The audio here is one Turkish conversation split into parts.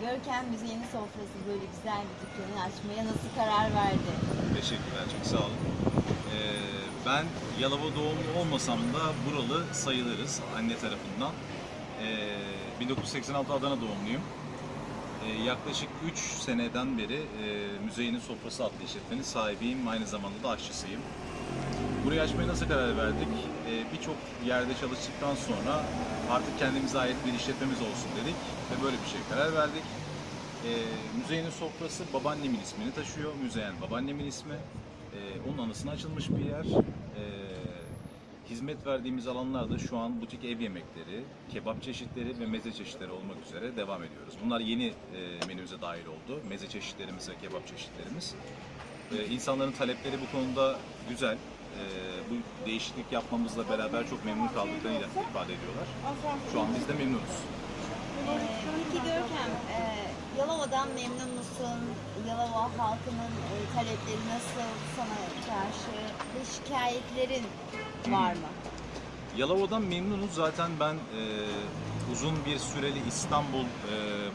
Görkem Müziği'nin sofrası böyle güzel bir dükkanı açmaya nasıl karar verdi? Teşekkürler, çok sağ olun. Ee, ben Yalova doğumlu olmasam da buralı sayılırız anne tarafından. Ee, 1986 Adana doğumluyum. Ee, yaklaşık 3 seneden beri e, Müzeyinin Sofrası adlı işletmenin sahibiyim. Aynı zamanda da aşçısıyım. Burayı açmaya nasıl karar verdik? Ee, Birçok yerde çalıştıktan sonra artık kendimize ait bir işletmemiz olsun dedik ve böyle bir şey karar verdik. Ee, müzeyenin sofrası babaannemin ismini taşıyor. Müzeyen babaannemin ismi. Ee, onun anısına açılmış bir yer. Hizmet verdiğimiz alanlarda şu an butik ev yemekleri, kebap çeşitleri ve meze çeşitleri olmak üzere devam ediyoruz. Bunlar yeni e, menümüze dahil oldu. Meze çeşitlerimiz ve kebap çeşitlerimiz. İnsanların talepleri bu konuda güzel. Ee, bu değişiklik yapmamızla beraber çok memnun kaldıklarını ifade ediyorlar. Şu an biz de memnunuz. Ee, peki Görkem, e, Yalova'dan memnun musun? Yalova halkının e, talepleri nasıl sana karşı ve şikayetlerin var mı? Yalova'dan memnunuz. Zaten ben e, uzun bir süreli İstanbul e,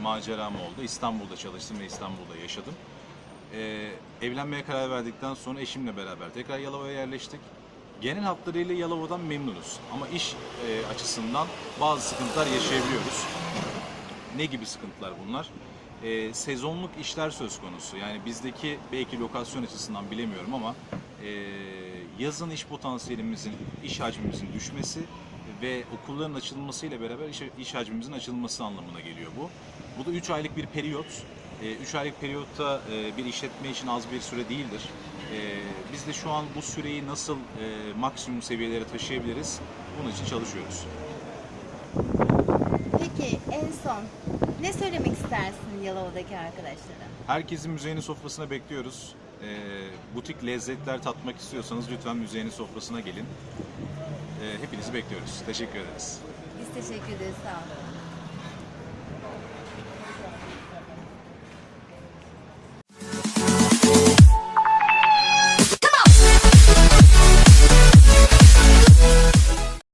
maceram oldu. İstanbul'da çalıştım ve İstanbul'da yaşadım. E, evlenmeye karar verdikten sonra eşimle beraber tekrar Yalova'ya yerleştik. Genel hatlarıyla Yalova'dan memnunuz. Ama iş e, açısından bazı sıkıntılar yaşayabiliyoruz. Ne gibi sıkıntılar bunlar? Ee, sezonluk işler söz konusu. Yani bizdeki belki lokasyon açısından bilemiyorum ama e, yazın iş potansiyelimizin, iş hacmimizin düşmesi ve okulların açılmasıyla beraber iş, iş hacmimizin açılması anlamına geliyor bu. Bu da 3 aylık bir periyot. 3 aylık periyotta e, bir işletme için az bir süre değildir. E, biz de şu an bu süreyi nasıl e, maksimum seviyelere taşıyabiliriz bunun için çalışıyoruz. Peki en son ne söylemek istersin Yalova'daki arkadaşlara? Herkesi müzeyenin sofrasına bekliyoruz. Ee, butik lezzetler tatmak istiyorsanız lütfen müzeyenin sofrasına gelin. Ee, hepinizi bekliyoruz. Teşekkür ederiz. Biz teşekkür ederiz, sağ olun.